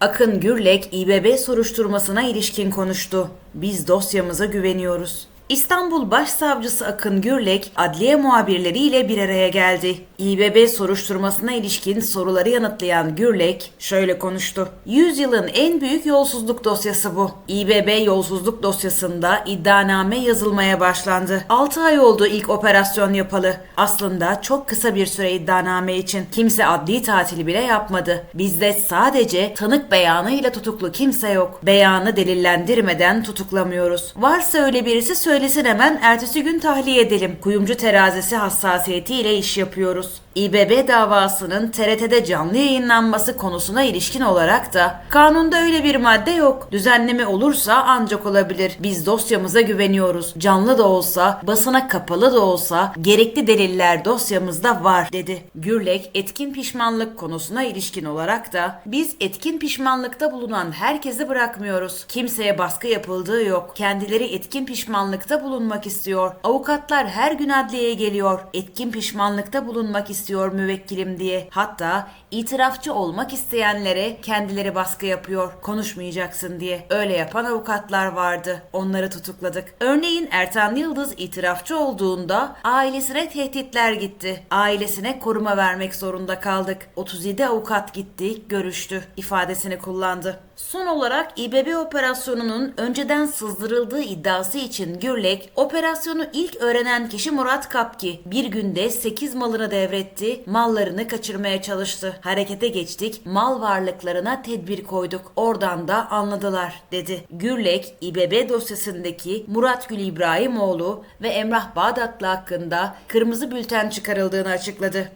Akın Gürlek İBB soruşturmasına ilişkin konuştu. Biz dosyamıza güveniyoruz. İstanbul Başsavcısı Akın Gürlek, adliye muhabirleriyle bir araya geldi. İBB soruşturmasına ilişkin soruları yanıtlayan Gürlek şöyle konuştu. Yüzyılın en büyük yolsuzluk dosyası bu. İBB yolsuzluk dosyasında iddianame yazılmaya başlandı. 6 ay oldu ilk operasyon yapalı. Aslında çok kısa bir süre iddianame için. Kimse adli tatili bile yapmadı. Bizde sadece tanık beyanıyla tutuklu kimse yok. Beyanı delillendirmeden tutuklamıyoruz. Varsa öyle birisi söylesin hemen ertesi gün tahliye edelim. Kuyumcu terazisi hassasiyetiyle iş yapıyoruz. İBB davasının TRT'de canlı yayınlanması konusuna ilişkin olarak da kanunda öyle bir madde yok. Düzenleme olursa ancak olabilir. Biz dosyamıza güveniyoruz. Canlı da olsa, basına kapalı da olsa gerekli deliller dosyamızda var dedi. Gürlek etkin pişmanlık konusuna ilişkin olarak da biz etkin pişmanlıkta bulunan herkesi bırakmıyoruz. Kimseye baskı yapıldığı yok. Kendileri etkin pişmanlıkta bulunmak istiyor. Avukatlar her gün adliyeye geliyor. Etkin pişmanlıkta bulunmak istiyor müvekkilim diye. Hatta itirafçı olmak isteyenlere kendileri baskı yapıyor. Konuşmayacaksın diye. Öyle yapan avukatlar vardı. Onları tutukladık. Örneğin Ertan Yıldız itirafçı olduğunda ailesine tehditler gitti. Ailesine koruma vermek zorunda kaldık. 37 avukat gitti, görüştü ifadesini kullandı. Son olarak İBB operasyonunun önceden sızdırıldığı iddiası için Gürlek, operasyonu ilk öğrenen kişi Murat Kapki bir günde 8 malını devretti, mallarını kaçırmaya çalıştı. Harekete geçtik, mal varlıklarına tedbir koyduk. Oradan da anladılar dedi. Gürlek, İBB dosyasındaki Murat Gül İbrahimoğlu ve Emrah Bağdatlı hakkında kırmızı bülten çıkarıldığını açıkladı.